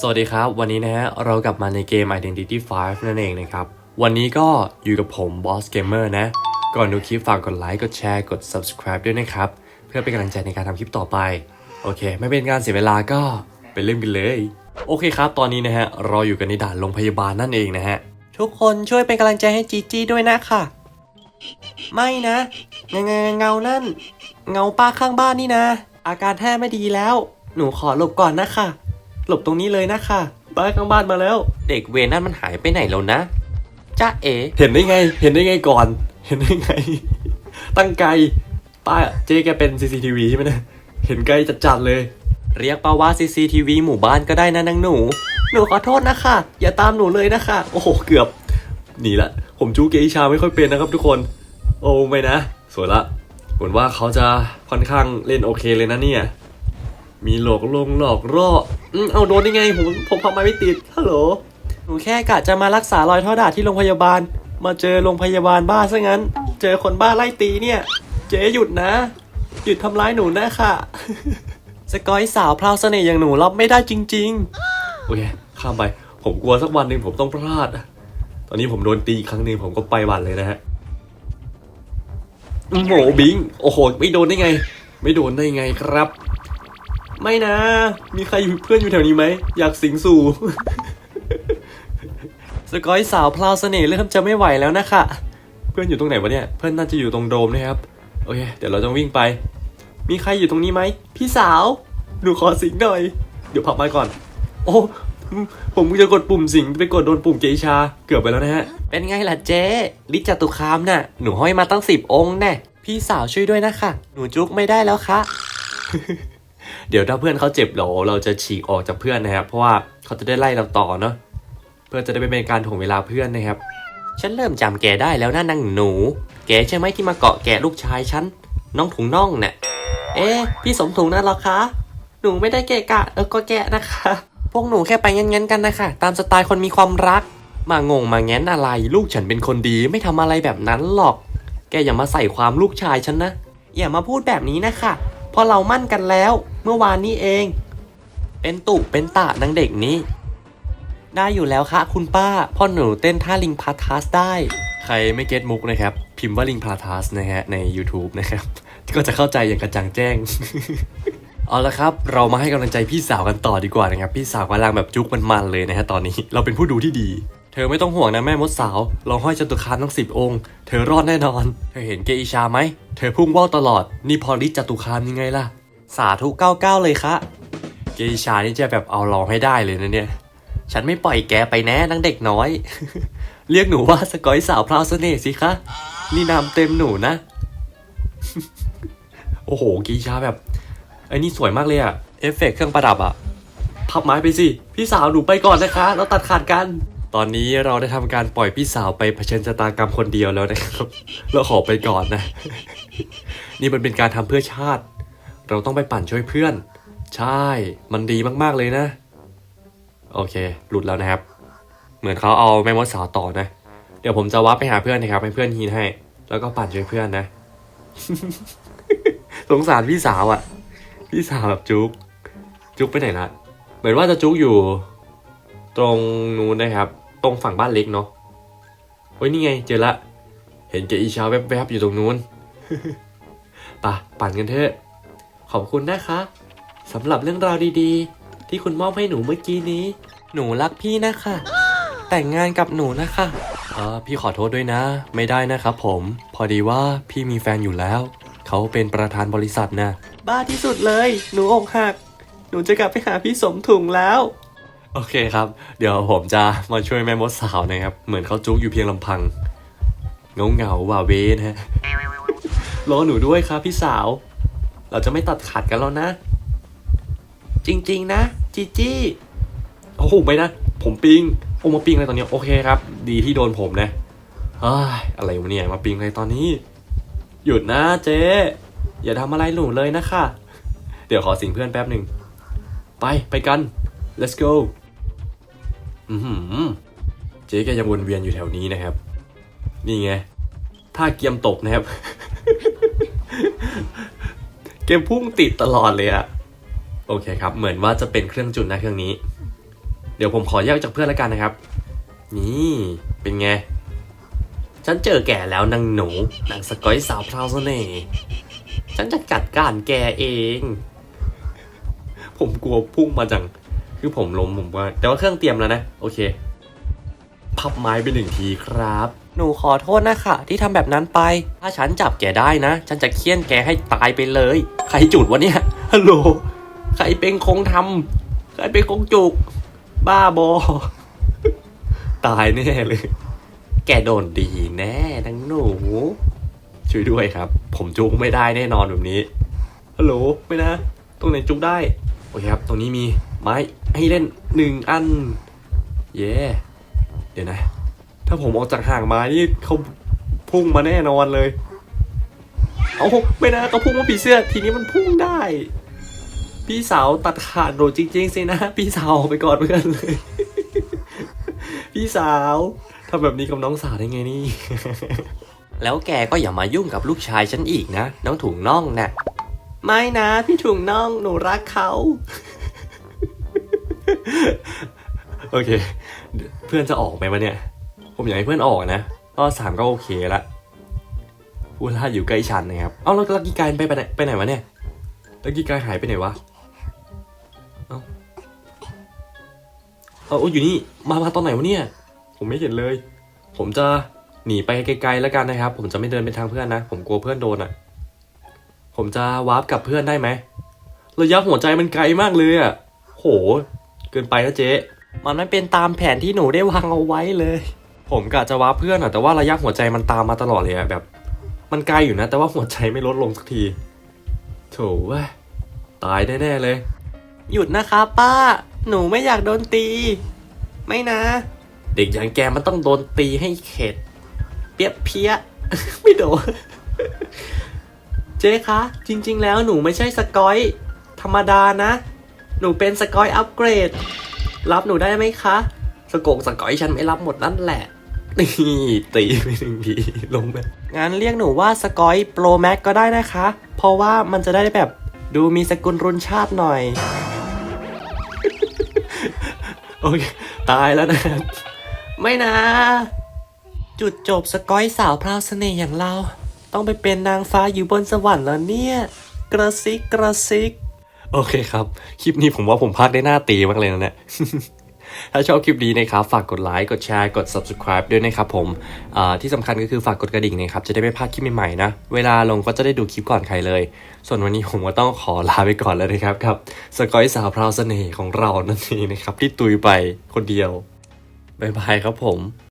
สวัสดีครับ วันนี้นะฮะเรากลับมาในเกม Identity 5 นั่นเองนะครับ วันนี้ก็อยู่กับผม Boss Gamer นะ ก่อนดูคลิปฝากกดไลค์กดแชร์กด subscribe ด้วยนะครับ เพื่อเป็นกำลังใจในการทำคลิปต่อไป โอเค ไม่เป็นการเสียเวลาก็ไปเริ่มกันเลย โอเคครับ ตอนนี้นะฮะเราอยู่กันในด่านโรงพยาบาลนั่นเองนะฮะ ทุกคนช่วยเป็นกำลังใจให้จีจีด้วยนะค่ะ ไม่นะเงาเงาเงานั่น เงาป้าข้างบ้านนี่นะ อาการแท้ไม่ดีแล้ว หนูขอหลบก่อนนะค่ะ หลบตรงนี้เลยนะคะป้าข้างบ้านมาแล้ว เด็กเวรนั่นมันหายไปไหนแล้วนะจ้าเอ๋เห็นได้ไง เห็นได้ไงก่อน เห็นได้ไง ตั้งไกลป้าเจ๊แกเป็น CCTV ใช่ไหมเนะเห็นไกลจัดๆเลย เรียกป้าว่า CCTV หมู่บ้านก็ได้นะนางหนู หนูขอโทษนะคะ อย่าตามหนูเลยนะคะ โอ้โหเกือบหนีละ ผมจูเกอิชาไม่ค่อยเป็นนะครับทุกคน โอ้ไม่นะ สวยละเหมือนว่าเขาจะค่อนข้างเล่นโอเคเลยนะเนี่ย มีหลอกลงหลอกล่ออืมเอาโดนได้ไงผมผมทำไมไม่ติดฮัลโหลหนูแค่กะจะมารักษารอยท่อดาดที่โรงพยาบาล มาเจอโรงพยาบาลบ้าซะงั้น เจอคนบ้าไล่ตีเนี่ย เจ๊หยุดนะ หยุดทำร้ายหนูนะค่ะสกอยสาวพราวเสน่ห์อย่างหนูรับไม่ได้จริง ๆ โอเค ข้ามไป ผมกลัวสักวันหนึ่งผมต้องพลาด ตอนนี้ผมโดนตีอีกครั้งหนึ่งผมก็ไปวันเลยนะฮะโหบิง โอ้โห ไม่โดนได้ไง ไม่โดนได้ไงครับ ไม่นะ มีใครอยู่เพื่อนอยู่แถวนี้ไหม อยากสิงสู่ สกอยสาวพลาวเสน่ห์เริ่มจะไม่ไหวแล้วนะคะ เพื่อนอยู่ตรงไหนวะเนี่ย เพื่อนน่าจะอยู่ตรงโดมนะครับ โอเค เดี๋ยวเราจะวิ่งไป มีใครอยู่ตรงนี้ไหม พี่สาว หนูขอสิงหน่อย เดี๋ยวพักไม้ก่อน โอ้ผมจะกดปุ่มสิงไปกดโดนปุ่มเกชา เกือบไปแล้วนะฮะ เป็นไงล่ะเจ๊ลิจตุคามน่ะ หนูห้อยมาตั้งสิบองค์แน่พี่สาวช่วยด้วยนะคะ หนูจุกไม่ได้แล้วค่ะ เดี๋ยวถ้าเพื่อนเขาเจ็บเดี๋ยวเราจะฉีกออกจากเพื่อนนะครับ เพราะว่าเขาจะได้ไล่เราต่อเนาะเพื่อจะได้ไม่เป็นการถ่วงเวลาเพื่อนนะครับ ฉันเริ่มจำแกได้แล้วนะนางหนู แกใช่ไหมที่มาเกาะแกลูกชายฉันน้องถุงน่องเนี่ยเอ๊พี่สมถุงนั่นหรอคะ หนูไม่ได้เกะกะเออก็แกะนะคะ พวกหนูแค่ไปงั้นๆกันนะคะตามสไตล์คนมีความรัก มางงมาแง้นอะไร ลูกฉันเป็นคนดีไม่ทำอะไรแบบนั้นหรอก แกอย่ามาใส่ความลูกชายฉันนะอย่ามาพูดแบบนี้นะคะ เพราะเรามั่นกันแล้ว เมื่อวานนี้เอง เป็นตุเป็นตะนางเด็กนี้ ได้อยู่แล้วค่ะคุณป้าพ่อหนูเต้นท่าลิงพาทัสได้ ใครไม่เก็ตมุกนะครับ พิมพ์ว่าลิงพาทัสนะฮะใน YouTube นะครับ ก็จะเข้าใจอย่างกระจ่างแจ้งเอาละครับ เรามาให้กำลังใจพี่สาวกันต่อดีกว่านะครับ พี่สาวกำลังแบบจุกมันๆเลยนะฮะตอนนี้ เราเป็นผู้ดูที่ดี เธอไม่ต้องห่วงนะแม่มดสาว เราห้อยจตุคามทั้งสิบองค์ เธอรอดแน่นอน เธอเห็นเกอิชาไหม เธอพุ่งว่าวตลอด นี่พอริจตุคามยังไงล่ะ สาธุเก้าเก้าเลยคะ เกอิชานี่จะแบบเอาเราให้ได้เลยนะเนี่ย ฉันไม่ปล่อยแกไปแน่นังเด็กน้อย เรียกหนูว่าสกอยสาวพราวเสน่ห์สิคะ นี่นามเต็มหนูนะ โอ้โหกีชาแบบไอ้นี่สวยมากเลยอะเอฟเฟกเครื่องประดับอะพับไม้ไปสิ พี่สาวหนูไปก่อนนะคะ เราตัดขาดกัน ตอนนี้เราได้ทำการปล่อยพี่สาวไปเผชิญชะตากรรมคนเดียวแล้วนะครับ เราขอไปก่อนนะ นี่มันเป็นการทำเพื่อชาติ เราต้องไปปั่นช่วยเพื่อน ใช่ มันดีมากๆเลยนะ โอเค หลุดแล้วนะครับ เหมือนเขาเอาแม่มดสาวต่อนะ เดี๋ยวผมจะวับไปหาเพื่อนนะครับ ให้เพื่อนฮีนให้ แล้วก็ปั่นช่วยเพื่อนนะ สงสารพี่สาวอะ่ะ พี่สาวแบบจุกจุกไปไหนละเหมือนว่าจะจุกอยู่ตรงนู้นนะครับ ตรงฝั่งบ้านเล็กเนาะเฮ้ยนี่ไง เจอละ เห็นเจอีชาแวบๆอยู่ตรงนู้นไป่ะปั่นกันเถอะ ขอบคุณนะคะสำหรับเรื่องราวดีๆ ที่คุณมอบให้หนูเมื่อกี้นี้ หนูรักพี่นะคะ แต่งงานกับหนูนะคะเออพี่ขอโทษด้วยนะ ไม่ได้นะครับผม พอดีว่าพี่มีแฟนอยู่แล้ว เขาเป็นประธานบริษัทนะ บ้าที่สุดเลย หนูอกหัก หนูจะกลับไปหาพี่สมถุงแล้ว โอเคครับ เดี๋ยวผมจะมาช่วยแม่มดสาวนะครับ เหมือนเขาจุกอยู่เพียงลำพัง เงาเงาว่าเวนะฮะรอหนูด้วยครับพี่สาว เราจะไม่ตัดขาดกันแล้วนะ จริง ๆ นะจีจี้โอ้โหไม่นะ ผมปิงโอ้มาปิงอะไรตอนนี้โอเคครับ ดีที่โดนผมนะเฮ้ยอะไรวะเนี่ยมาปิงอะไรตอนนี้ หยุดนะเจ๊อย่าทำอะไรหนูเลยนะคะ เดี๋ยวขอสิงเพื่อนแป๊บหนึ่ง ไปไปกัน let's go อือหือเจ๊แกยังวนเวียนอยู่แถวนี้นะครับ นี่ไงถ้าเกียมตกนะครับ เกมพุ่งติดตลอดเลยอะโอเคครับ เหมือนว่าจะเป็นเครื่องจุดนะเครื่องนี้ เดี๋ยวผมขอแยกจากเพื่อนแล้วกันนะครับ นี่เป็นไง ฉันเจอแกแล้วนางหนูนางสกอยสาวพราวเสน่ห์ฉันจะกัดการแกเอง ผมกลัวพุ่งมาจัง คือผมล้มผมว่า แต่ว่าเครื่องเตรียมแล้วนะ โอเค พับไม้ไปหนึ่งทีครับ หนูขอโทษนะค่ะ ที่ทำแบบนั้นไป ถ้าฉันจับแกได้นะ ฉันจะเคี่ยนแกให้ตายไปเลย ใครจุดวะเนี่ย ฮัลโหล ใครเป็นคงทำใครเป็นคงจุก บ้าบอ ตายแน่เลย แกโดนดีแน่นังหนู ช่วยด้วยครับ ผมจุกไม่ได้แน่นอนแบบนี้ ฮัลโหล ไม่นะ ตรงไหนจุกได้ โอเคครับ ตรงนี้มี ไม้ให้เล่นหนึ่งอัน เย้เดี๋ยวนะ ถ้าผมออกจากห่างไม้นี่เขาพุ่งมาแน่นอนเลย เอาไม่นะเขาพุ่งมาผีเสื้อ ทีนี้มันพุ่งได้ พี่สาวตัดขาดโดดจริงๆสินะ พี่สาวไปก่อนเพื่อนเลย พี่สาวทำแบบนี้กับน้องสาวได้ไงนี่ แล้วแกก็อย่ามายุ่งกับลูกชายฉันอีกนะ น้องถุงน่องนะ่ะไม่นะ พี่ถุงน่องหนูรักเขา โอเค เพื่อนจะออกไหมวะเนี่ย ผมอยากให้เพื่อนออกนะก็สามก็โอเคละพูดล่าอยู่ใกล้ฉันนะครับ เอ้าแล้วลักกี้กายไปไปไหนไปไหนวะเนี่ยลักกี้กายหายไปไหนวะ เอ้าเอาอยู่นี่ มา มาตอนไหนวะเนี่ย ผมไม่เห็นเลย ผมจะหนีไปไกลๆแล้วกันนะครับ ผมจะไม่เดินไปทางเพื่อนนะ ผมกลัวเพื่อนโดนอะ ผมจะวาร์ปกับเพื่อนได้ไหมระยะหัวใจมันไกลมากเลยอะ โห เกินไปนะเจ๊ มันไม่เป็นตามแผนที่หนูได้วางเอาไว้เลย ผมกะจะวาเพื่อนอะแต่ว่าระยะหัวใจมันตามมาตลอดเลยอะแบบ มันไกลอยู่นะ แต่ว่าหัวใจไม่ลดลงสักที โถเว้ตายแน่ๆเลย หยุดนะคะป้า หนูไม่อยากโดนตี ไม่นะ เด็กอย่างแกมันต้องโดนตีให้เข็ด เปียกเพี้ย ไม่โดน เจ๊คะ จริง ๆ แล้วหนูไม่ใช่สกอย ธรรมดานะ หนูเป็นสกอยอัปเกรด รับหนูได้ไหมคะ สกงสกอยฉันไม่รับหมดนั่นแหละนี่ตีไปหนึ่งทีลงไปงั้นเรียกหนูว่าสกอยโปรแม็กก็ได้นะคะ เพราะว่ามันจะได้แบบดูมีสกุลรุนชาติหน่อย โอเค ตายแล้วนะ ไม่นะ จุดจบสกอยสาวพราวเสน่ห์อย่างเรา ต้องไปเป็นนางฟ้าอยู่บนสวรรค์แล้วเนี่ย กระซิกกระซิก โอเคครับ คลิปนี้ผมว่าผมพากได้หน้าตีมากเลยนะเนี่ยถ้าชอบคลิปนี้นะครับ ฝากกดไลค์ กดแชร์ กด subscribe ด้วยนะครับผมอ่าที่สำคัญก็คือฝากกดกระดิ่งนะครับ จะได้ไม่พลาดคลิปใหม่ๆนะ เวลาลงก็จะได้ดูคลิปก่อนใครเลย ส่วนวันนี้ผมก็ต้องขอลาไปก่อนแล้วนะครับกับ สกอยสาวพราวเสน่ห์ของเรานั่นเองนะครับ ที่ตุยไปคนเดียว บ๊ายบายครับผม